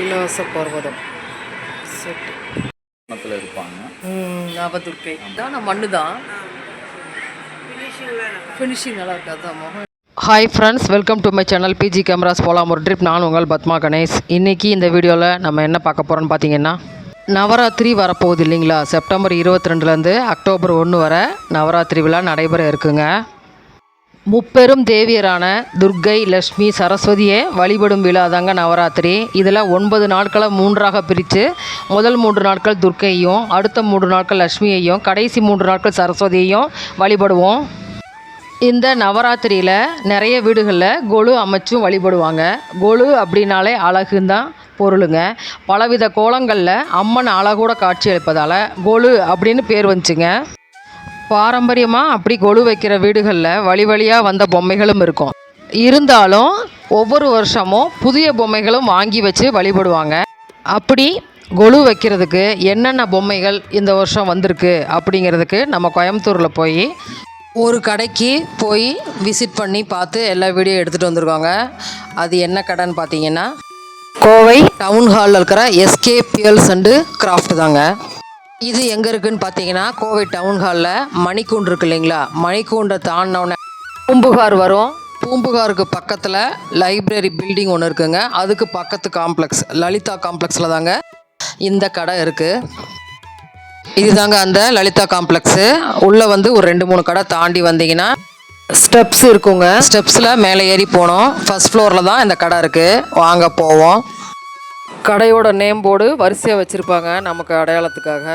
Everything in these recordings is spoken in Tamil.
கைலாச பர்வதம் மத்தில் இருப்பாங்க. நவதுர்க்கை தான் மண்ணு தான் ஃபினிஷிங் நல்லா இருக்கு அதான் முகம். Hi friends welcome to my channel PG cameras போலாம் ஒரு ட்ரிப் நான் உங்கள் பத்மா கணேஷ். இன்றைக்கி இந்த வீடியோவில் நம்ம என்ன பார்க்க போகிறோம்னு பார்த்தீங்கன்னா நவராத்திரி வரப்போகுது இல்லைங்களா? செப்டம்பர் இருபத்தி ரெண்டுலேருந்து அக்டோபர் ஒன்று வரை நவராத்திரி விழா நடைபெற இருக்குங்க. முப்பெரும் தேவியரான துர்க்கை லக்ஷ்மி சரஸ்வதியை வழிபடும் விழா தாங்க நவராத்திரி. இதில் ஒன்பது நாட்களை மூன்றாக பிரித்து முதல் மூன்று நாட்கள் துர்க்கையும் அடுத்த மூன்று நாட்கள் லக்ஷ்மியையும் கடைசி மூன்று நாட்கள் சரஸ்வதியையும் வழிபடுவோம். இந்த நவராத்திரியில் நிறைய வீடுகளில் கொலு அமைச்சும் வழிபடுவாங்க. கொலு அப்படின்னாலே அழகுன்னு தான் பொருளுங்க. பலவித கோலங்களில் அம்மன் அழகோட காட்சி அளிப்பதால் கொலு அப்படின்னு பேர் வந்துச்சுங்க. பாரம்பரியமாக அப்படி கொலு வைக்கிற வீடுகளில் வழி வழியாக வந்த பொம்மைகளும் இருக்கும். இருந்தாலும் ஒவ்வொரு வருஷமும் புதிய பொம்மைகளும் வாங்கி வச்சு வழிபடுவாங்க. அப்படி கொலு வைக்கிறதுக்கு என்னென்ன பொம்மைகள் இந்த வருஷம் வந்திருக்கு அப்படிங்கிறதுக்கு நம்ம கோயம்புத்தூரில் போய் ஒரு கடைக்கு போய் விசிட் பண்ணி பார்த்து எல்லா வீடியோ எடுத்துகிட்டு வந்திருக்காங்க. அது என்ன கடைன்னு பார்த்தீங்கன்னா கோவை டவுன் ஹாலில் இருக்கிற எஸ்கே பியல்ஸ் அண்டு கிராஃப்ட் தாங்க. இது எங்கே இருக்குன்னு பார்த்தீங்கன்னா கோவை டவுன் ஹாலில் மணிக்கூண்டு இருக்கு இல்லைங்களா? மணிக்கூண்டை தாண்டினோடனே பூம்புகார் வரும். பூம்புகாருக்கு பக்கத்தில் லைப்ரரி பில்டிங் ஒன்று இருக்குங்க. அதுக்கு பக்கத்து காம்ப்ளெக்ஸ் லலிதா காம்ப்ளெக்ஸில் தாங்க இந்த கடை இருக்குது இதுதாங்க அந்த லலிதா காம்ப்ளெக்ஸு உள்ளே வந்து ஒரு ரெண்டு மூணு கடை தாண்டி வந்தீங்கன்னா ஸ்டெப்ஸ் இருக்குங்க. ஸ்டெப்ஸில் மேலே ஏறி போனோம். ஃபர்ஸ்ட் ஃப்ளோரில் தான் இந்த கடை இருக்குது வாங்க போவோம். கடையோட நேம் போர்டு வரிசையாக வச்சுருப்பாங்க நமக்கு அடையாளத்துக்காக.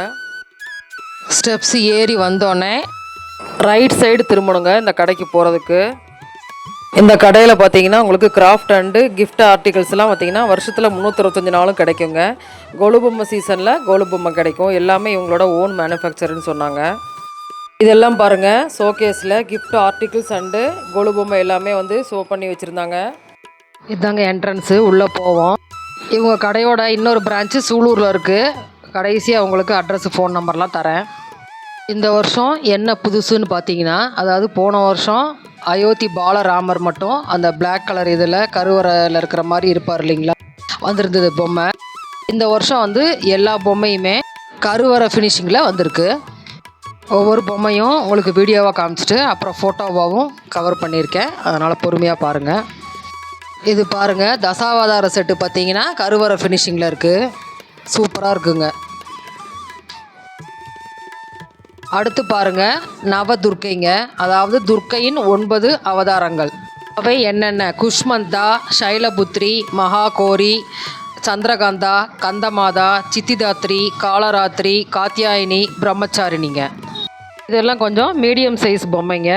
ஸ்டெப்ஸ் ஏறி வந்தோடனே ரைட் சைடு திரும்பணுங்க இந்த கடைக்கு போகிறதுக்கு இந்த கடையில் பார்த்தீங்கன்னா உங்களுக்கு கிராஃப்ட் அண்டு கிஃப்ட் ஆர்டிகல்ஸ்லாம் பார்த்தீங்கன்னா வருஷத்தில் முந்நூற்றஞ்சு நாளும் கிடைக்குங்க. கொலுபொம்மை சீசனில் கொலுபொம்மை கிடைக்கும். எல்லாமே இவங்களோட ஓன் மேனுஃபேக்சர்னு சொன்னாங்க. இதெல்லாம் பாருங்கள் ஷோகேஸில் கிஃப்ட் ஆர்டிகிள்ஸ் அண்டு கொலுபொம்மை எல்லாமே வந்து ஷோ பண்ணி வச்சுருந்தாங்க. இதுதாங்க என்ட்ரன்ஸு உள்ளே போவோம். இவங்க கடையோட இன்னொரு பிரான்ச்சு சூலூரில் இருக்குது கடைசியாக உங்களுக்கு அட்ரஸ் ஃபோன் நம்பர்லாம் தரேன். இந்த வருஷம் என்ன புதுசுன்னு பார்த்தீங்கன்னா அதாவது போன வருஷம் அயோத்தி பாலராமர் மட்டும் அந்த பிளாக் கலர் இதில் கருவறையில் இருக்கிற மாதிரி இருப்பார் இல்லைங்களா? வந்திருந்தது பொம்மை. இந்த வருஷம் வந்து எல்லா பொம்மையுமே கருவறை ஃபினிஷிங்கில் வந்திருக்கு. ஒவ்வொரு பொம்மையும் உங்களுக்கு வீடியோவாக காமிச்சிட்டு அப்புறம் ஃபோட்டோவாகவும் கவர் பண்ணியிருக்கேன். அதனால் பொறுமையாக பாருங்கள் இது பாருங்கள் தசாவதார செட்டு பார்த்தீங்கன்னா கருவறை ஃபினிஷிங்கில் இருக்குது சூப்பராக இருக்குங்க. அடுத்து பாருங்க நவதுர்க்கைங்க. அதாவது துர்க்கையின் ஒன்பது அவதாரங்கள். அவை என்னென்ன? குஷ்மந்தா சைலபுத்ரி மகாகோரி சந்திரகாந்தா கந்தமாதா சித்திதாத்ரி காலராத்திரி காத்தியாயினி பிரம்மச்சாரிணிங்க. இதெல்லாம் கொஞ்சம் மீடியம் சைஸ் பொம்மைங்க.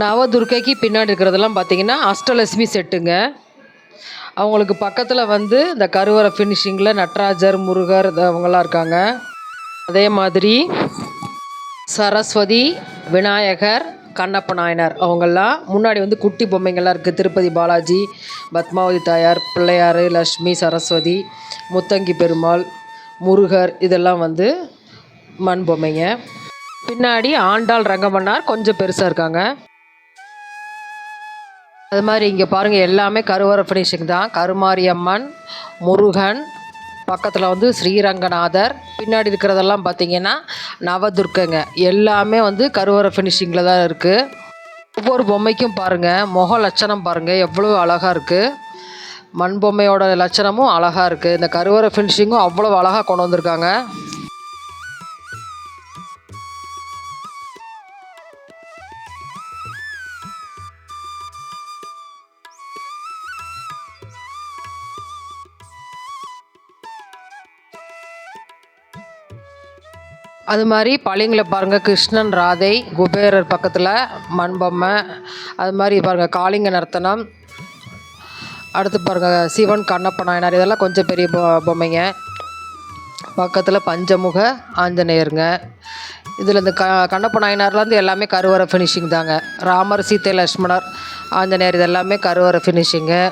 நவதுர்க்கைக்கு பின்னாடி இருக்கிறதெல்லாம் பார்த்தீங்கன்னா அஷ்டலட்சுமி செட்டுங்க. அவங்களுக்கு பக்கத்தில் வந்து இந்த கருவறை ஃபினிஷிங்கில் நட்ராஜர் முருகர் அவங்களாம் இருக்காங்க. அதே மாதிரி சரஸ்வதி விநாயகர் கண்ணப்ப நாயனார் அவங்கெல்லாம் முன்னாடி வந்து குட்டி பொம்மைங்கள்லாம் இருக்குது திருப்பதி பாலாஜி பத்மாவதி தாயார் பிள்ளையார் லக்ஷ்மி சரஸ்வதி முத்தங்கி பெருமாள் முருகர் இதெல்லாம் வந்து மண் பொம்மைங்க. பின்னாடி ஆண்டாள் ரங்கமன்னார் கொஞ்சம் பெருசாக இருக்காங்க. அது மாதிரி இங்கே பாருங்கள் எல்லாமே கருவறை ஃபினிஷிங் தான். கருமாரியம்மன் முருகன் பக்கத்தில் வந்து ஸ்ரீரங்கநாதர் பின்னாடி இருக்கிறதெல்லாம் பார்த்தீங்கன்னா நவதுர்க்கைங்க. எல்லாமே வந்து கருவறை ஃபினிஷிங்கில் தான் இருக்குது ஒவ்வொரு பொம்மைக்கும் பாருங்கள் முக லட்சணம் பாருங்கள் எவ்வளோ அழகாக இருக்குது மண் பொம்மையோட லட்சணமும் அழகாக இருக்குது இந்த கருவறை ஃபினிஷிங்கும் அவ்வளோ அழகாக கொண்டு வந்திருக்காங்க. அது மாதிரி பளிங்கில் பாருங்கள் கிருஷ்ணன் ராதை குபேரர் பக்கத்தில் மண்பொம்மை. அது மாதிரி பாருங்கள் காளிங்க நர்த்தனம். அடுத்து பாருங்கள் சிவன் கண்ணப்ப நாயனார் இதெல்லாம் கொஞ்சம் பெரிய பொ பொம்மைங்க. பக்கத்தில் பஞ்சமுக ஆஞ்சநேயருங்க. இதில் இந்த க கண்ணப்ப நாயனார்லேருந்து எல்லாமே கருவறை ஃபினிஷிங் தாங்க. ராமர் சீத்தை லக்ஷ்மணர் ஆஞ்சநேயர் இது எல்லாமே கருவறை ஃபினிஷிங்கு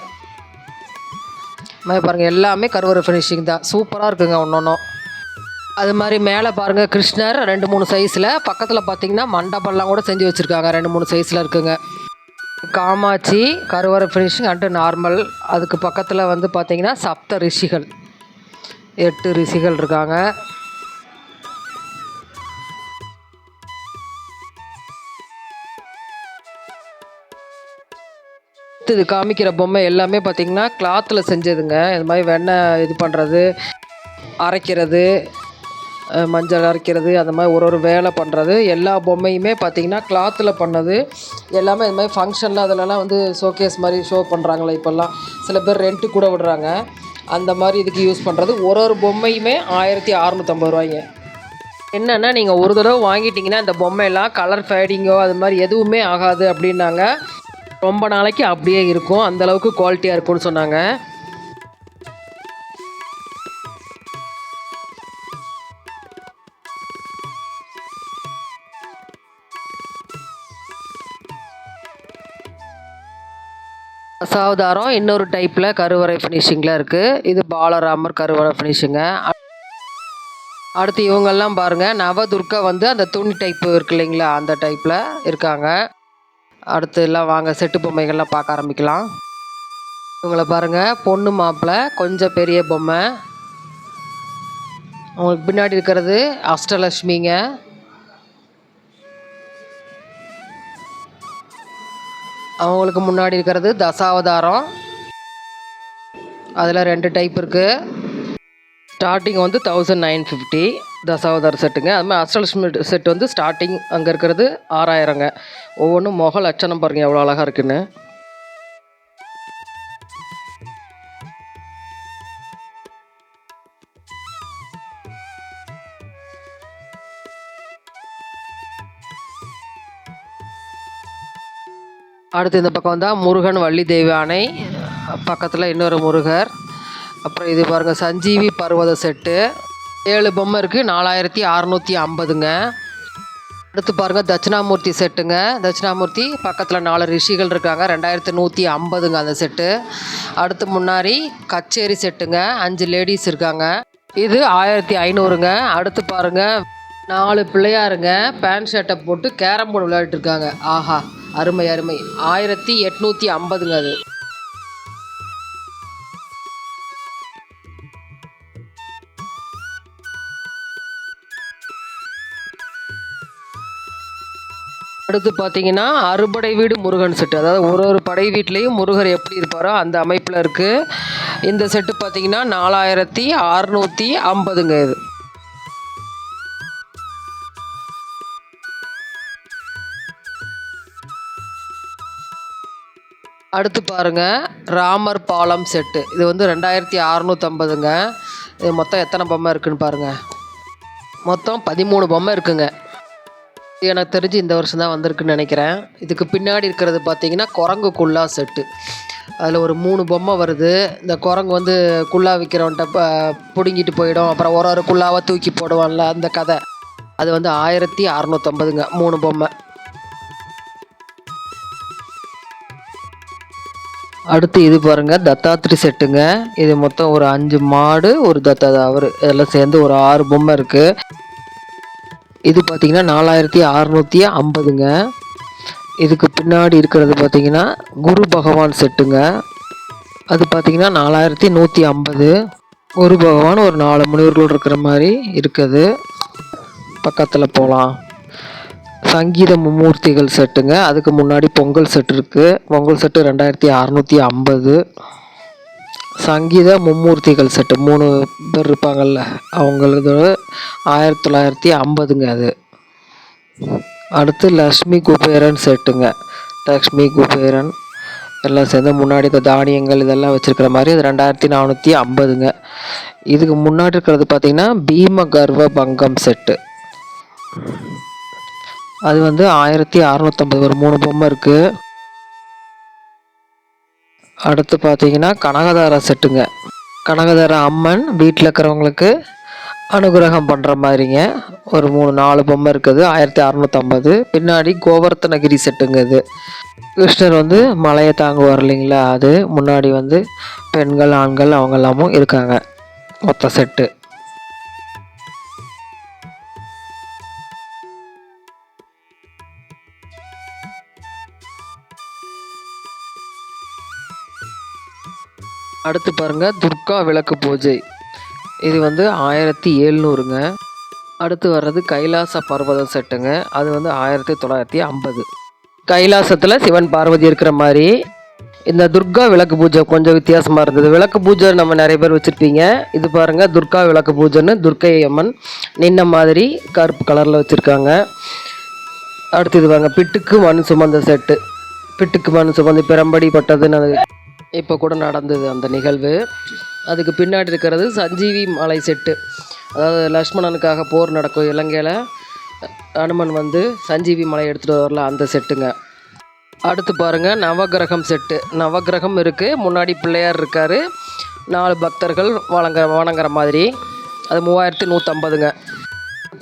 மாதிரி பாருங்கள் எல்லாமே கருவறை ஃபினிஷிங் தான். சூப்பராக இருக்குங்க ஒன்று ஒன்றும் அது மாதிரி மேலே பாருங்கள் கிருஷ்ணர் ரெண்டு மூணு சைஸில் பக்கத்தில் பார்த்தீங்கன்னா மண்டபம்லாம் கூட செஞ்சு வச்சுருக்காங்க. ரெண்டு மூணு சைஸில் இருக்குங்க. காமாட்சி கருவறை ஃபினிஷிங் அண்டு நார்மல் அதுக்கு பக்கத்தில் வந்து பார்த்தீங்கன்னா சப்த ரிஷிகள். எட்டு ரிஷிகள் இருக்காங்க. இது காமிக்கிற பொம்மை எல்லாமே பார்த்தீங்கன்னா கிளாத்தில் செஞ்சதுங்க. இது மாதிரி வெண்ணெய் இது பண்ணுறது அரைக்கிறது. மஞ்சள் அரைக்கிறது அந்த மாதிரி ஒரு ஒரு வேலை பண்ணுறது எல்லா பொம்மையுமே பார்த்தீங்கன்னா கிளாத்தில் பண்ணது. எல்லாமே இது மாதிரி ஃபங்க்ஷனில் அதிலலாம் வந்து ஷோகேஸ் மாதிரி ஷோ பண்ணுறாங்களே இப்போல்லாம். சில பேர் ரெண்ட்டு கூட விடுறாங்க. அந்த மாதிரி இதுக்கு யூஸ் பண்ணுறது ஒரு ஒரு பொம்மையுமே ஆயிரத்தி அறநூற்றம்பது ரூபாய்ங்க. என்னென்னா நீங்கள் ஒரு தடவை வாங்கிட்டீங்கன்னா இந்த பொம்மையெல்லாம் கலர் ஃபேடிங்கோ அது மாதிரி எதுவுமே ஆகாது அப்படின்னாங்க. ரொம்ப நாளைக்கு அப்படியே இருக்கும். அந்தளவுக்கு குவாலிட்டியாக இருக்கும்னு சொன்னாங்க. தசாவதாரம் இன்னொரு டைப்பில் கருவறை ஃபினிஷிங்கில் இருக்குது இது பாலராமர் கருவறை ஃபினிஷிங்க அடுத்து இவங்கெல்லாம் பாருங்கள் நவதுர்கா வந்து அந்த துணி டைப்பு இருக்கு இல்லைங்களா? அந்த டைப்பில் இருக்காங்க. அடுத்து எல்லாம் வாங்க. செட்டு பொம்மைகள்லாம் பார்க்க ஆரம்பிக்கலாம். இவங்கள பாருங்கள் பொண்ணு மாப்பிள்ளை கொஞ்சம் பெரிய பொம்மை. அவங்களுக்கு பின்னாடி இருக்கிறது அஷ்டலட்சுமிங்க. அவங்களுக்கு முன்னாடி இருக்கிறது தசாவதாரம். அதில் ரெண்டு டைப் இருக்குது ஸ்டார்டிங் வந்து தௌசண்ட் நைன் ஃபிஃப்டி தசாவதார செட்டுங்க அது மாதிரி அஷ்டலட்சுமி செட் வந்து ஸ்டார்டிங் அங்கே இருக்கிறது ஆறாயிரங்க. ஒவ்வொன்றும் முக லட்சணம் பாருங்கள் எவ்வளோ அழகாக இருக்குன்னு. அடுத்து இந்த பக்கம் வந்தால் முருகன் வள்ளி தெய்வ அணை பக்கத்தில் இன்னொரு முருகர். அப்புறம் இது பாருங்கள் சஞ்சீவி பர்வத செட்டு. ஏழு பொம்மை இருக்குது நாலாயிரத்தி அறநூற்றி ஐம்பதுங்க. அடுத்து பாருங்கள் தட்சிணாமூர்த்தி செட்டுங்க. தட்சிணாமூர்த்தி பக்கத்தில் நாலு ரிஷிகள் இருக்காங்க ரெண்டாயிரத்து நூற்றி ஐம்பதுங்க அந்த செட்டு. அடுத்து முன்னாடி கச்சேரி செட்டுங்க அஞ்சு லேடிஸ் இருக்காங்க. இது ஆயிரத்தி ஐநூறுங்க. அடுத்து பாருங்கள் நாலு பிள்ளையாருங்க. பேண்ட் ஷர்ட்டை போட்டு கேரம் போர்டு விளையாடிட்டு இருக்காங்க ஆஹா அருமை அருமை. ஆயிரத்தி எட்நூற்றி ஐம்பதுங்க அது. அடுத்து பார்த்தீங்கன்னா அறுபடை வீடு முருகன் செட்டு அதாவது ஒரு ஒரு படை வீட்லேயும் முருகர் எப்படி இருப்பாரோ அந்த அமைப்பில் இருக்குது இந்த செட்டு பார்த்தீங்கன்னா நாலாயிரத்தி அறநூற்றி ஐம்பதுங்க இது. அடுத்து பாருங்க ராமர் பாலம் செட்டு. இது வந்து ரெண்டாயிரத்தி அறநூற்றம்பதுங்க இது மொத்தம் எத்தனை பொம்மை இருக்குதுன்னு பாருங்கள் மொத்தம் பதிமூணு பொம்மை இருக்குங்க. இது எனக்கு தெரிஞ்சு இந்த வருஷம் தான் வந்திருக்குன்னு நினைக்கிறேன். இதுக்கு பின்னாடி இருக்கிறது பார்த்தீங்கன்னா குரங்கு குல்லா செட்டு. அதில் ஒரு மூணு பொம்மை வருது. இந்த குரங்கு வந்து குல்லா விற்கிறவன்ட்ட பிடுங்கிட்டு போயிடும். அப்புறம் ஒரு ஒரு குல்லாவை தூக்கி போடுவான்ல அந்த கதை. அது வந்து ஆயிரத்தி அறநூற்றம்பதுங்க மூணு பொம்மை. அடுத்து இது பாருங்க தத்தாத்ரி செட்டுங்க. இது மொத்தம் ஒரு அஞ்சு மாடு ஒரு தத்தா அவர். இதெல்லாம் சேர்ந்து ஒரு ஆறு பொம்மை இருக்கு. இது பார்த்தீங்கன்னா நாலாயிரத்தி அறநூற்றி ஐம்பதுங்க. இதுக்கு பின்னாடி இருக்கிறது பார்த்தீங்கன்னா குரு பகவான் செட்டுங்க. அது பார்த்தீங்கன்னா நாலாயிரத்தி நூற்றி ஐம்பது. குரு பகவான் ஒரு நாலு முனிவர்கள் இருக்கிற மாதிரி இருக்குது. பக்கத்தில் போகலாம் சங்கீத மும்மூர்த்திகள் செட்டுங்க. அதுக்கு முன்னாடி பொங்கல் செட் இருக்குது பொங்கல் செட்டு ரெண்டாயிரத்தி அறநூற்றி ஐம்பது. சங்கீத மும்மூர்த்திகள் செட்டு மூணு பேர் இருப்பாங்கல்ல அவங்களது ஆயிரத்தி தொள்ளாயிரத்தி ஐம்பதுங்க அது. அடுத்து லக்ஷ்மி குபேரன் செட்டுங்க. லக்ஷ்மி குபேரன் எல்லாம் சேர்ந்து முன்னாடி இந்த தானியங்கள் இதெல்லாம் வச்சுருக்கிற மாதிரி அது ரெண்டாயிரத்தி நானூற்றி ஐம்பதுங்க. இதுக்கு முன்னாடி இருக்கிறது பார்த்தீங்கன்னா பீம கர்வ பங்கம் செட்டு. அது வந்து ஆயிரத்தி அறநூற்றம்பது ஒரு மூணு பொம்மை இருக்குது அடுத்து பார்த்தீங்கன்னா கனகதார செட்டுங்க. கனகதார அம்மன் வீட்டில் இருக்கிறவங்களுக்கு அனுகிரகம் பண்ணுற மாதிரிங்க. ஒரு மூணு நாலு பொம்மை இருக்குது ஆயிரத்தி அறநூற்றம்பது பின்னாடி கோவர்த்தனகிரி செட்டுங்க இது. கிருஷ்ணர் வந்து மலையை தாங்குவார் இல்லைங்களா அது. முன்னாடி வந்து பெண்கள் ஆண்கள் அவங்க எல்லாமும் இருக்காங்க மொத்த செட்டு. அடுத்து பாருங்கள் துர்கா விளக்கு பூஜை. இது வந்து ஆயிரத்தி எழுநூறுங்க. அடுத்து வர்றது கைலாச பர்வதம் செட்டுங்க. அது வந்து ஆயிரத்தி தொள்ளாயிரத்தி ஐம்பது. கைலாசத்தில் சிவன் பார்வதி இருக்கிற மாதிரி இந்த துர்கா விளக்கு பூஜை கொஞ்சம் வித்தியாசமாக இருந்தது. விளக்கு பூஜை நம்ம நிறைய பேர் வச்சுருப்பீங்க. இது பாருங்கள் துர்கா விளக்கு பூஜைன்னு துர்க்கை அம்மன் நின்ன மாதிரி கருப்பு கலரில் வச்சுருக்காங்க. அடுத்தது வாங்க பிட்டுக்கு மண் சுமந்த செட்டு. பிட்டுக்கு மண் சுமந்து பெரம்படி பட்டதுன்னு இப்போ கூட நடந்தது அந்த நிகழ்வு. அதுக்கு பின்னாடி இருக்கிறது சஞ்சீவி மலை செட்டு. அதாவது லக்ஷ்மணனுக்காக போர் நடக்கும் இலங்கையில். அனுமன் வந்து சஞ்சீவி மலை எடுத்துகிட்டு வரல அந்த செட்டுங்க. அடுத்து பாருங்கள் நவகிரகம் செட்டு. நவகிரகம் இருக்குது முன்னாடி பிள்ளையார் இருக்கார். நாலு பக்தர்கள் வணங்க வணங்குற மாதிரி. அது மூவாயிரத்தி நூற்றம்பதுங்க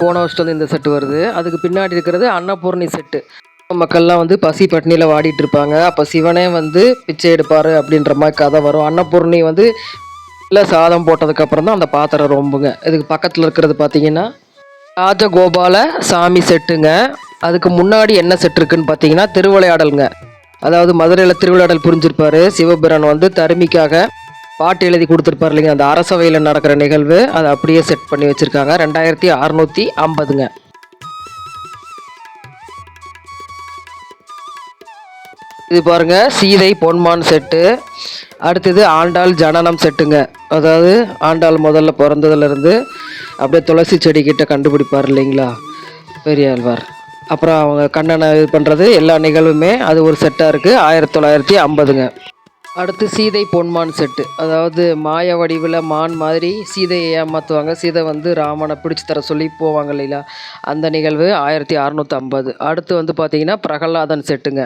போன வருஷத்துலேருந்து இந்த செட்டு வருது. அதுக்கு பின்னாடி இருக்கிறது அன்னபூர்ணி செட்டு. மக்கள்லாம் வந்து பசி பட்டினியில் வாடிட்டு இருப்பாங்க. அப்போ சிவனே வந்து பிச்சை எடுப்பார் அப்படின்ற மாதிரி கதை வரும். அன்னபூர்ணி வந்து இல்லை சாதம் போட்டதுக்கப்புறம் தான் அந்த பாத்திரம் ரொம்புங்க. இதுக்கு பக்கத்தில் இருக்கிறது பார்த்தீங்கன்னா ராஜகோபால சாமி செட்டுங்க. அதுக்கு முன்னாடி என்ன செட் இருக்குன்னு பார்த்தீங்கன்னா திருவிளையாடலுங்க. அதாவது மதுரையில் திருவிளையாடல் புரிஞ்சிருப்பார். சிவபிரான் வந்து தருமிக்காக பாட்டு எழுதி கொடுத்துருப்பாரு இல்லைங்க. அந்த அரசவையில் நடக்கிற நிகழ்வு அதை அப்படியே செட் பண்ணி வச்சுருக்காங்க. ரெண்டாயிரத்தி அறநூற்றி ஐம்பதுங்க. இது பாருங்கள் சீதை பொன்மான் செட்டு அடுத்தது ஆண்டாள் ஜனனம் செட்டுங்க அதாவது ஆண்டாள் முதல்ல பிறந்ததுலேருந்து அப்படியே துளசி செடிக்கிட்ட கண்டுபிடிப்பார் இல்லைங்களா? பெரியாழ்வார். அப்புறம் அவங்க கண்ணனை இது பண்ணுறது எல்லா நிகழ்வுமே அது ஒரு செட்டாக இருக்குது ஆயிரத்தி தொள்ளாயிரத்தி ஐம்பதுங்க. அடுத்து சீதை பொன்மான் செட்டு அதாவது மாய வடிவில் மான் மாதிரி சீதையை ஏமாற்றுவாங்க சீதை வந்து ராமனை பிடிச்சி தர சொல்லி போவாங்க இல்லைங்களா? அந்த நிகழ்வு ஆயிரத்தி அறநூற்றி ஐம்பது. அடுத்து வந்து பார்த்திங்கன்னா பிரகலாதன் செட்டுங்க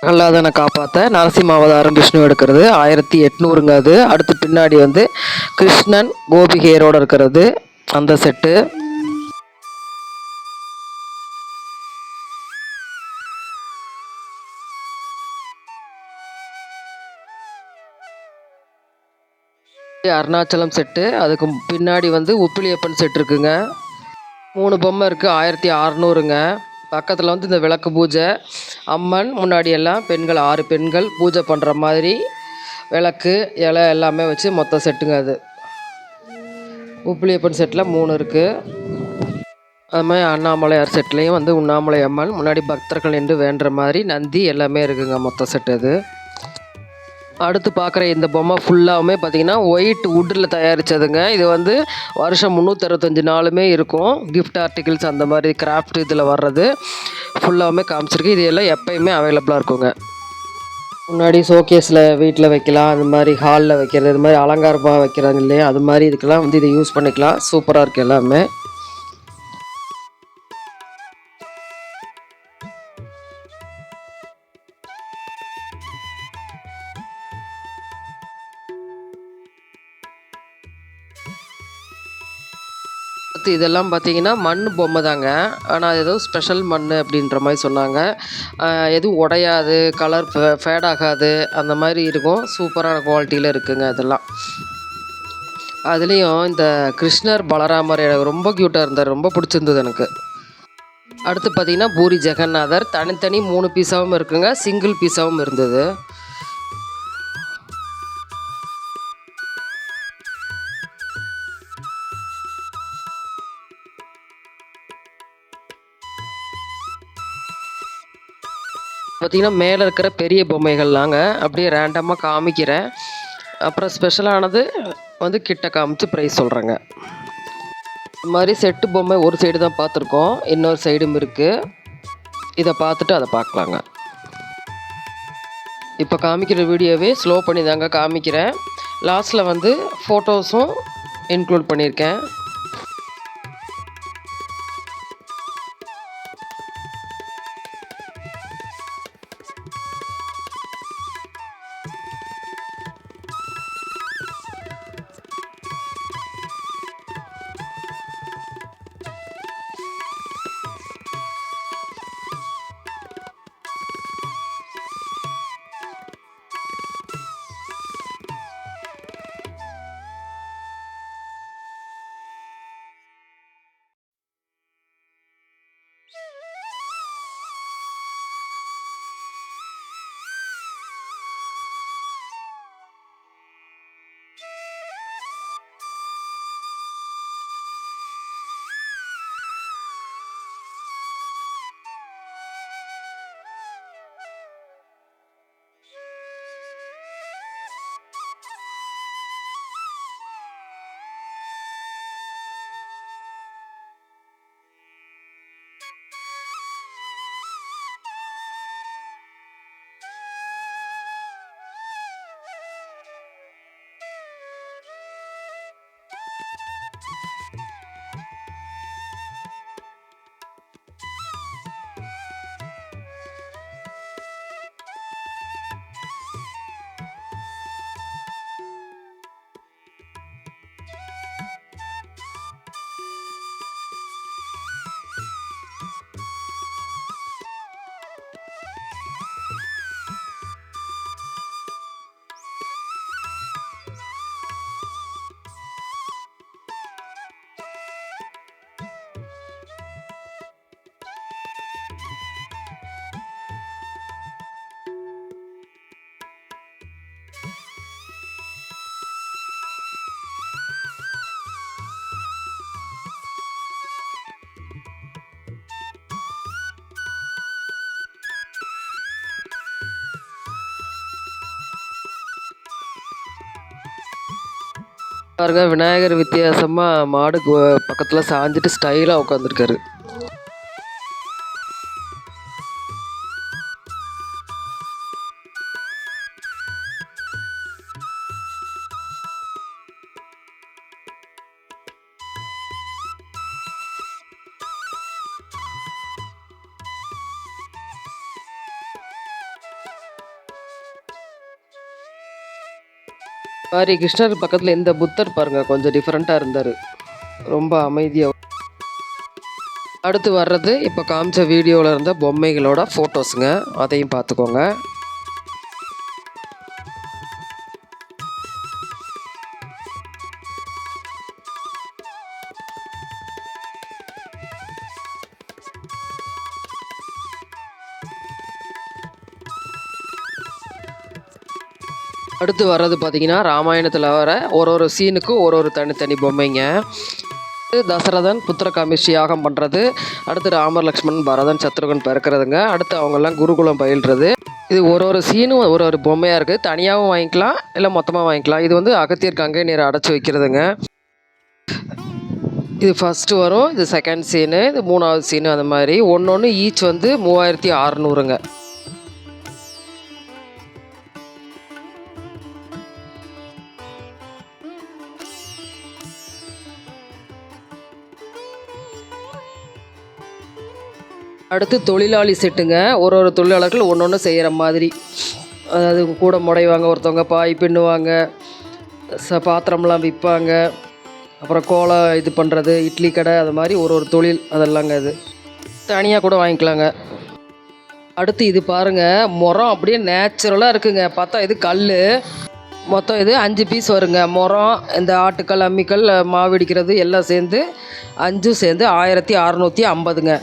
பிரகலாதனை காப்பாற்ற நரசிம்ம அவதாரம் விஷ்ணு எடுக்கிறது. ஆயிரத்தி எட்நூறுங்க அது. அடுத்து பின்னாடி வந்து கிருஷ்ணன் கோபிகையரோடு இருக்கிறது. அந்த செட்டு. அருணாச்சலம் செட்டு. அதுக்கு பின்னாடி வந்து உப்பிலியப்பன் செட் இருக்குங்க. மூணு பொம்மை இருக்குது ஆயிரத்தி அறநூறுங்க. பக்கத்தில் வந்து இந்த விளக்கு பூஜை. அம்மன் முன்னாடி எல்லாம் பெண்கள் ஆறு பெண்கள் பூஜை பண்ணுற மாதிரி விளக்கு இலை எல்லாமே வச்சு மொத்த செட்டுங்க அது. உப்பிலியப்பன் செட்டில் மூணு இருக்குது அது மாதிரி அண்ணாமலையார் செட்லேயும் வந்து உண்ணாமலை அம்மன் முன்னாடி பக்தர்கள் நின்று வேண்டுற மாதிரி நந்தி எல்லாமே இருக்குங்க மொத்த செட் அது. அடுத்து பார்க்குற இந்த பொம்மை ஃபுல்லாகவுமே பார்த்தீங்கன்னா ஒயிட் வுட்டில் தயாரித்ததுங்க இது வந்து வருஷம் முந்நூற்றறுபத்தஞ்சு நாளுமே இருக்கும். கிஃப்ட் ஆர்டிகிள்ஸ் அந்த மாதிரி கிராஃப்ட் இதில் வர்றது ஃபுல்லாகவுமே காமிச்சிருக்கு. இது எல்லாம் எப்பயுமே அவைலபிளாக இருக்குங்க. முன்னாடி ஷோகேஸில் வீட்டில் வைக்கலாம் அது மாதிரி ஹாலில் வைக்கிறது இது மாதிரி அலங்காரமாக வைக்கிறாங்க இல்லையா? அது மாதிரி இதுக்கெல்லாம் வந்து இதை யூஸ் பண்ணிக்கலாம். சூப்பராக இருக்குது எல்லாமே. அடுத்து இதெல்லாம் பார்த்தீங்கன்னா மண் பொம்மை தாங்க. ஆனால் ஏதோ ஸ்பெஷல் மண் அப்படின்ற மாதிரி சொன்னாங்க. எதுவும் உடையாது கலர் ஃபேட் ஆகாது அந்த மாதிரி இருக்கும். சூப்பரான குவாலிட்டியில் இருக்குங்க அதெல்லாம். அதுலேயும் இந்த கிருஷ்ணர் பலராமர் எனக்கு ரொம்ப க்யூட்டாக இருந்தார். ரொம்ப பிடிச்சிருந்தது எனக்கு. அடுத்து பார்த்தீங்கன்னா பூரி ஜெகநாதர். தனித்தனி மூணு பீஸாகவும் இருக்குங்க. சிங்கிள் பீஸாகவும் இருந்தது. பார்த்தீங்கன்னா மேலே இருக்கிற பெரிய பொம்மைகள்லாங்க அப்படியே ரேண்டமாக காமிக்கிறேன். அப்புறம் ஸ்பெஷலானது வந்து கிட்ட காமிச்சு ப்ரைஸ் சொல்கிறேங்க இந்த மாதிரி செட்டு பொம்மை ஒரு சைடு தான் பார்த்துருக்கோம். இன்னொரு சைடும் இருக்குது இதை பார்த்துட்டு அதை பார்க்கலாங்க. இப்போ காமிக்கிற வீடியோவே ஸ்லோ பண்ணி தாங்க காமிக்கிறேன் லாஸ்ட்டில் வந்து ஃபோட்டோஸும் இன்க்ளூட் பண்ணியிருக்கேன். பாருங்க விநாயகர் வித்தியாசமாக மாடுக்கு பக்கத்தில் சாஞ்சிட்டு ஸ்டைலாக உட்காந்துருக்காரு மாதிரி கிருஷ்ணர் பக்கத்தில் இந்த புத்தர் பாருங்க கொஞ்சம் டிஃப்ரெண்ட்டாக இருந்தார். ரொம்ப அமைதியாக அடுத்து வர்றது இப்போ காமிச்ச வீடியோவில் இருந்த பொம்மைகளோட ஃபோட்டோஸுங்க அதையும் பார்த்துக்கோங்க. அடுத்து வர்றது பார்த்தீங்கன்னா ராமாயணத்தில் வர ஒரு ஒரு சீனுக்கும் ஒரு ஒரு தனித்தனி பொம்மைங்க. இது தசரதன் புத்திரகாமிஷி யாகம் பண்ணுறது அடுத்து ராமர் லக்ஷ்மணன் பரதன் சத்ருகன் பிறக்கிறதுங்க. அடுத்து அவங்கெல்லாம் குருகுலம் பயில்றது. இது ஒரு ஒரு சீனும் ஒரு ஒரு பொம்மையாக இருக்குது தனியாகவும் வாங்கிக்கலாம் இல்லை மொத்தமாக வாங்கிக்கலாம். இது வந்து அகத்தியர் கங்கை நீரை அடைச்சி வைக்கிறதுங்க. இது ஃபஸ்ட்டு வரும். இது செகண்ட் சீனு இது மூணாவது சீனு அந்த மாதிரி. ஒன்று ஒன்று ஈச் வந்து மூவாயிரத்தி அறநூறுங்க. அடுத்து தொழிலாளி செட்டுங்க. ஒரு ஒரு தொழிலாளர்கள் ஒன்று ஒன்று செய்கிற மாதிரி. அதாவது கூட முடைவாங்க ஒருத்தவங்க பாய் பின்னுவாங்க ச பாத்திரம்லாம் விற்பாங்க அப்புறம் கோலம் இது பண்ணுறது இட்லி கடை அது மாதிரி ஒரு ஒரு தொழில் அதெல்லாங்க இது. தனியாக கூட வாங்கிக்கலாங்க. அடுத்து இது பாருங்கள் முறம் அப்படியே நேச்சுரலாக இருக்குங்க. பார்த்தா இது கல் மொத்தம் இது அஞ்சு பீஸ் வருங்க. முறம் இந்த ஆட்டுக்கல் அம்மிக்கல் மாவிடிக்கிறது எல்லாம் சேர்ந்து அஞ்சும் சேர்ந்து ஆயிரத்தி அறநூற்றி ஐம்பதுங்க.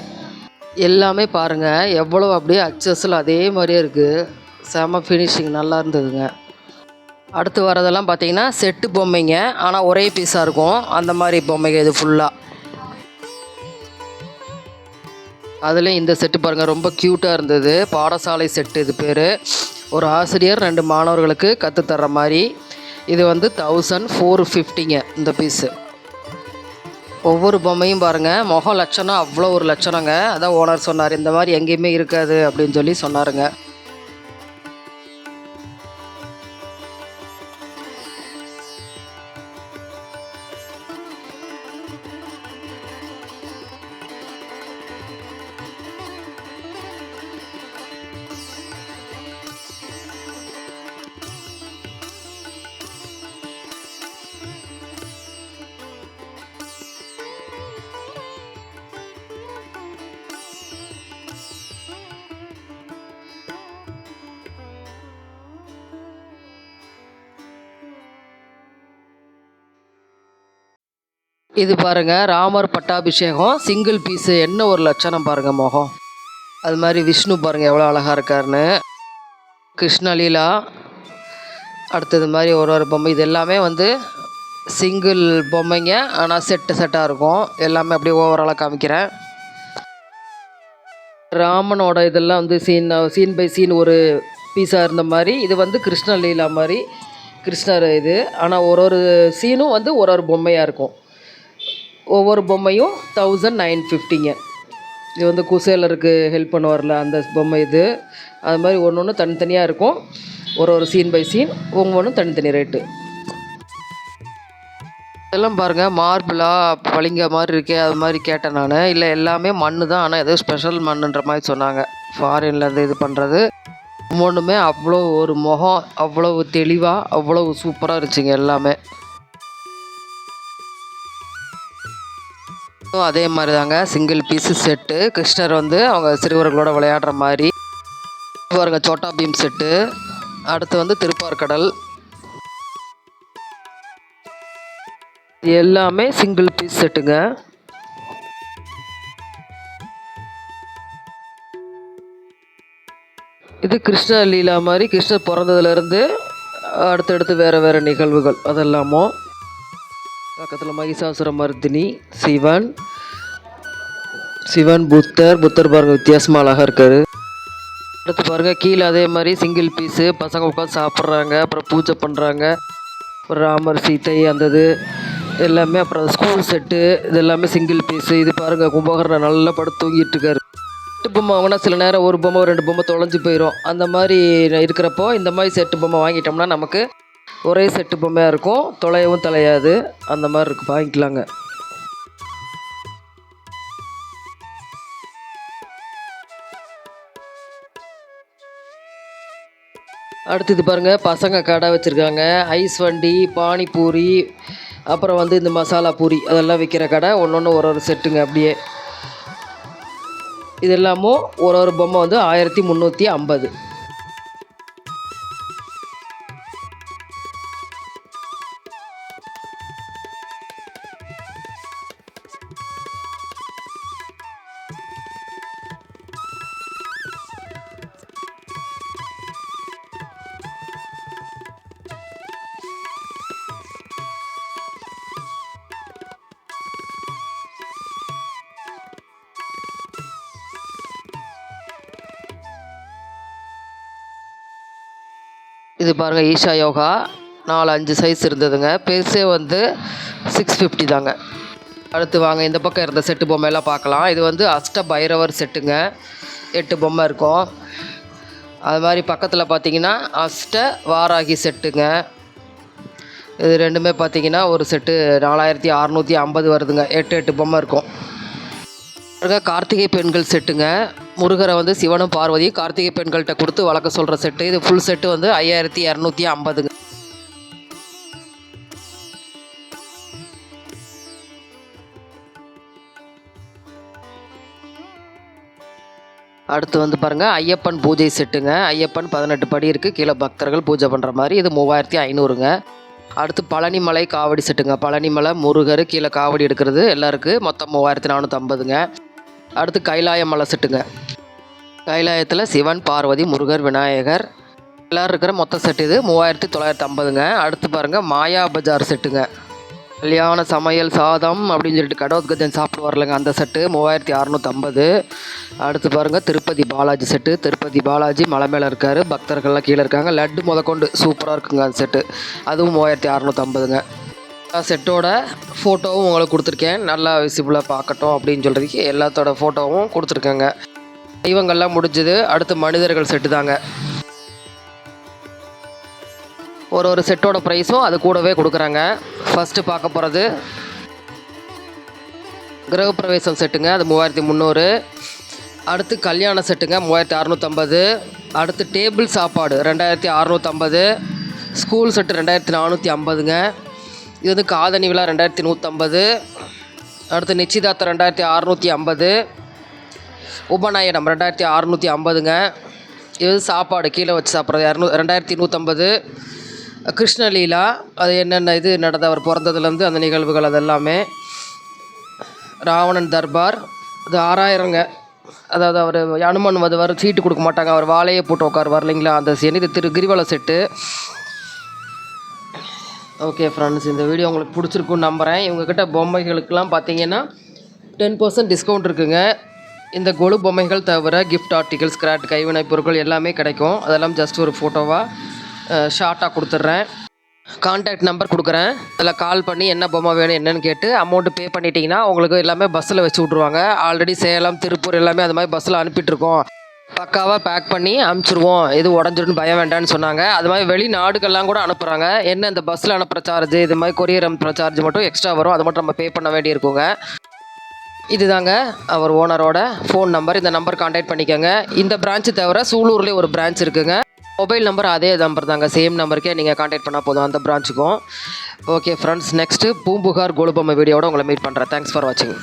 எல்லாமே பாருங்கள் எவ்வளோ அப்படியே அச்சஸில் அதே மாதிரியே இருக்குது செம ஃபினிஷிங் நல்லா இருந்ததுங்க. அடுத்து வரதெல்லாம் பார்த்தீங்கன்னா செட்டு பொம்மைங்க. ஆனால் ஒரே பீஸாக இருக்கும். அந்த மாதிரி பொம்மைங்க இது ஃபுல்லாக அதுலேயும் இந்த செட்டு பாருங்கள் ரொம்ப க்யூட்டாக இருந்தது. பாடசாலை செட்டு இது பேர். ஒரு ஆசிரியர் ரெண்டு மாணவர்களுக்கு கற்றுத்தர்ற மாதிரி. இது வந்து தௌசண்ட் ஃபோர் ஃபிஃப்டிங்க இந்த பீஸு ஒவ்வொரு பொம்மையும் பாருங்கள் முக லட்சணம் அவ்வளோ ஒரு லட்சணங்க. அதான் ஓனர் சொன்னார் இந்த மாதிரி எங்கேயுமே இருக்காது அப்படின்னு சொல்லி சொன்னாருங்க. இது பாருங்க ராமர் பட்டாபிஷேகம் சிங்கிள் பீஸு என்ன ஒரு லட்சணம் பாருங்கள் முகம். அது மாதிரி விஷ்ணு பாருங்கள் எவ்வளோ அழகாக இருக்காருன்னு. கிருஷ்ணலீலா அடுத்தது மாதிரி ஒரு ஒரு பொம்மை. இது எல்லாமே வந்து சிங்கிள் பொம்மைங்க ஆனால் செட்டு செட்டாக இருக்கும். எல்லாமே அப்படியே ஓவராலாக காமிக்கிறேன். ராமனோட இதெல்லாம் வந்து சீன் சீன் பை சீன் ஒரு பீஸாக இருந்த மாதிரி இது வந்து கிருஷ்ணலீலா மாதிரி கிருஷ்ணர் இது. ஆனால் ஒரு ஒரு சீனும் வந்து ஒரு ஒரு பொம்மையாக இருக்கும். ஒவ்வொரு பொம்மையும் தௌசண்ட் நைன் ஃபிஃப்டிங்க இது வந்து குசேலருக்கு ஹெல்ப் பண்ணுவார்ல அந்த பொம்மை இது. அது மாதிரி ஒன்று ஒன்று தனித்தனியாக இருக்கும். ஒரு ஒரு சீன் பை சீன் ஒவ்வொன்றும் தனித்தனி ரேட்டு இதெல்லாம் பாருங்கள் மார்பிளாக பளிங்க மாதிரி இருக்கே அது மாதிரி கேட்டேன் நான். இல்லை எல்லாமே மண் தான் ஆனால் ஏதோ ஸ்பெஷல் மண்ணுன்ற மாதிரி சொன்னாங்க. ஃபாரின்லேருந்து இது பண்ணுறது ஒவ்வொன்றுமே அவ்வளோ ஒரு முகம் அவ்வளவு தெளிவாக அவ்வளவு சூப்பராக இருந்துச்சுங்க எல்லாமே. அதே மாதிரி தாங்க சிங்கிள் பீஸு செட்டு கிருஷ்ணர் வந்து அவங்க சிறுவர்களோட விளையாடுற மாதிரி. பாருங்க சோட்டா பீம் செட்டு அடுத்து வந்து திருப்பார்கடல். எல்லாமே சிங்கிள் பீஸ் செட்டுங்க இது கிருஷ்ண லீலா மாதிரி கிருஷ்ணர் பிறந்ததுலேருந்து அடுத்தடுத்து வேறு வேறு நிகழ்வுகள் அதெல்லாமும். பக்கத்தில் மகிஷாசுர மர்தினி சிவன். சிவன் புத்தர். புத்தர் பாருங்க வித்தியாசமாக அழகாக இருக்கார். அடுத்து பாருங்க கீழே அதே மாதிரி சிங்கிள் பீஸு பசங்க உட்காந்து சாப்பிட்றாங்க அப்புறம் பூஜை பண்ணுறாங்க அப்புறம் ராமர் சீதை அந்த இது எல்லாமே அப்புறம் ஸ்கூல் செட்டு இது எல்லாமே சிங்கிள் பீஸு இது பாருங்க கும்பகரணம் நல்லா படுத்து தூங்கிட்டு இருக்காரு செட்டு பொம்மை வாங்கினா சில நேரம் ஒரு பொம்மை ரெண்டு பொம்மை தொலைஞ்சு போயிடும் அந்த மாதிரி இருக்கிறப்போ இந்த மாதிரி செட்டு பொம்மை வாங்கிட்டோம்னா நமக்கு ஒரே செட்டு பொம்மையாக இருக்கும். தொலையவும் தொலையாது. அந்த மாதிரி இருக்கு. வாங்கிக்கலாங்க. அடுத்தது பாருங்கள் பசங்க கடை வச்சுருக்காங்க. ஐஸ் வண்டி பானிபூரி அப்புறம் வந்து இந்த மசாலா பூரி. அதெல்லாம் விற்கிற கடை. ஒன்று ஒன்று ஒரு ஒரு செட்டுங்க அப்படியே. இது எல்லாமும் ஒரு ஒரு பொம்மை வந்து ஆயிரத்தி முந்நூற்றி ஐம்பது. இது பாருங்கள் ஈஷா யோகா. நாலு அஞ்சு சைஸ் இருந்ததுங்க. பெருசே வந்து சிக்ஸ் ஃபிஃப்டி தாங்க. அடுத்து வாங்க இந்த பக்கம் இருந்த செட்டு பொம்மையெல்லாம் பார்க்கலாம். இது வந்து அஷ்ட பைரவர் செட்டுங்க எட்டு பொம்மை இருக்கும். அது மாதிரி பக்கத்தில் பார்த்தீங்கன்னா அஷ்ட வாராகி செட்டுங்க இது ரெண்டுமே பார்த்தீங்கன்னா ஒரு செட்டு நாலாயிரத்தி அறநூற்றி ஐம்பது வருதுங்க. எட்டு எட்டு பொம்மை இருக்கும். கார்த்திகை பெண்கள் செட்டுங்க முருகரை வந்து சிவனும் பார்வதியும் கார்த்திகை பெண்கள்கிட்ட கொடுத்து வளர்க்க சொல்கிற செட்டு. இது ஃபுல் செட்டு வந்து ஐயாயிரத்தி இரநூத்தி ஐம்பதுங்க. அடுத்து வந்து பாருங்கள் ஐயப்பன் பூஜை செட்டுங்க. ஐயப்பன் பதினெட்டு படி இருக்குது கீழே பக்தர்கள் பூஜை பண்ணுற மாதிரி. இது மூவாயிரத்தி ஐநூறுங்க. அடுத்து பழனிமலை காவடி செட்டுங்க. பழனிமலை முருகர் கீழே காவடி எடுக்கிறது எல்லாருக்கு மொத்தம் மூவாயிரத்தி நானூற்றம்பதுங்க அடுத்து கைலாய மலை செட்டுங்க. கைலாயத்தில் சிவன் பார்வதி முருகர் விநாயகர் எல்லோரும் இருக்கிற மொத்த செட்டு இது மூவாயிரத்தி தொள்ளாயிரத்தி ஐம்பதுங்க. அடுத்து பாருங்கள் மாயா பஜார் செட்டுங்க கல்யாண சமையல் சாதம் அப்படின்னு சொல்லிட்டு கடோத்கஜன் சாப்பிட்டு வரலங்க அந்த செட்டு மூவாயிரத்தி அறநூற்றம்பது அடுத்து பாருங்கள் திருப்பதி பாலாஜி செட்டு திருப்பதி பாலாஜி மலை மேலே இருக்கார் பக்தர்கள்லாம் கீழே இருக்காங்க. லட்டு முதற்கொண்டு சூப்பராக இருக்குங்க அந்த செட்டு அதுவும் மூவாயிரத்தி அறநூற்றம்பதுங்க செட்டோட ஃபோட்டோவும் உங்களுக்கு கொடுத்துருக்கேன். நல்லா விசிபிளாக பார்க்கட்டும் அப்படின்னு சொல்கிறதுக்கு எல்லாத்தோட ஃபோட்டோவும் கொடுத்துருக்கேங்க. தெய்வங்கள்லாம் முடிஞ்சது. அடுத்து மனிதர்கள் செட்டு தாங்க. ஒரு ஒரு செட்டோட ப்ரைஸும் அது கூடவே கொடுக்குறாங்க. ஃபஸ்ட்டு பார்க்க போகிறது கிரகப்பிரவேசம் செட்டுங்க அது மூவாயிரத்தி முந்நூறு. அடுத்து கல்யாண செட்டுங்க மூவாயிரத்தி அறநூற்றம்பது அடுத்து டேபிள் சாப்பாடு ரெண்டாயிரத்தி அறநூற்றம்பது ஸ்கூல் செட்டு ரெண்டாயிரத்தி நானூற்றி ஐம்பதுங்க. இது வந்து காதணி விழா ரெண்டாயிரத்தி நூற்றம்பது அடுத்து நிச்சயதார்த்தம் ரெண்டாயிரத்தி அறநூற்றி ஐம்பது. உபநயனம் ரெண்டாயிரத்தி அறநூற்றி ஐம்பதுங்க. இது சாப்பாடு கீழே வச்சு சாப்பிட்றது. இரநூ ரெண்டாயிரத்தி நூற்றம்பது கிருஷ்ணலீலா அது என்னென்ன இது நடந்த அவர் பிறந்ததுலேருந்து அந்த நிகழ்வுகள் அதெல்லாமே. ராவணன் தர்பார் அது ஆறாயிரங்க. அதாவது அவர் அனுமன் வந்து சீட்டு கொடுக்க மாட்டாங்க. அவர் வாழையை போட்டு உட்காருவார் இல்லைங்களா? அந்த சீன் இது திரு கிரிவல செட்டு. ஓகே ஃப்ரெண்ட்ஸ் இந்த வீடியோ உங்களுக்கு பிடிச்சிருக்குன்னு நம்புகிறேன் இவங்கக்கிட்ட பொம்மைகளுக்கெல்லாம் பார்த்தீங்கன்னா டென் பர்சன்ட் டிஸ்கவுண்ட் இருக்குங்க. இந்த கொலு பொம்மைகள் தவிர கிஃப்ட் ஆர்டிகல்ஸ் ஸ்க்ராட் கைவினைப் பொருட்கள் எல்லாமே கிடைக்கும். அதெல்லாம் ஜஸ்ட் ஒரு ஃபோட்டோவாக ஷார்ட்டாக கொடுத்துட்றேன். கான்டாக்ட் நம்பர் கொடுக்குறேன். அதில் கால் பண்ணி என்ன பொம்மை வேணும் என்னன்னு கேட்டு அமௌண்ட்டு பே பண்ணிட்டீங்கன்னா உங்களுக்கு எல்லாமே பஸ்ஸில் வச்சு விட்ருவாங்க ஆல்ரெடி சேலம் திருப்பூர் எல்லாமே அது மாதிரி பஸ்ஸில் அனுப்பிட்டுருக்கோம். பக்காவாக பேக் பண்ணி அனுப்பிச்சிருவோம். எது உடஞ்சிருன்னு பயம் வேண்டாம்னு சொன்னாங்க. அது மாதிரி வெளிநாடுகள்லாம் கூட அனுப்புகிறாங்க என்ன இந்த பஸ்ஸில் அனுப்புகிற சார்ஜ் இது மாதிரி கொரியர் அனுப்புகிற சார்ஜ் மட்டும் எக்ஸ்ட்ரா வரும். அது மட்டும் நம்ம பே பண்ண வேண்டியிருக்குங்க. இதுதாங்க அவர் ஓனரோட ஃபோன் நம்பர். இந்த நம்பர் காண்டாக்ட் பண்ணிக்கோங்க. இந்த பிரான்ச்சு தவிர சூலூர்லேயே ஒரு பிரான்ச் இருக்குங்க. மொபைல் நம்பர் அதே நம்பர் தாங்க. சேம் நம்பருக்கே நீங்கள் காண்டாக்ட் பண்ணால் போதும் அந்த பிரான்ச்சுக்கும் ஓகே ஃப்ரெண்ட்ஸ் நெக்ஸ்ட்டு பூம்புகார் கோலுபொம்மை வீடியோட உங்களை மீட் பண்ணுறேன் தேங்க்ஸ் ஃபார் வாட்சிங்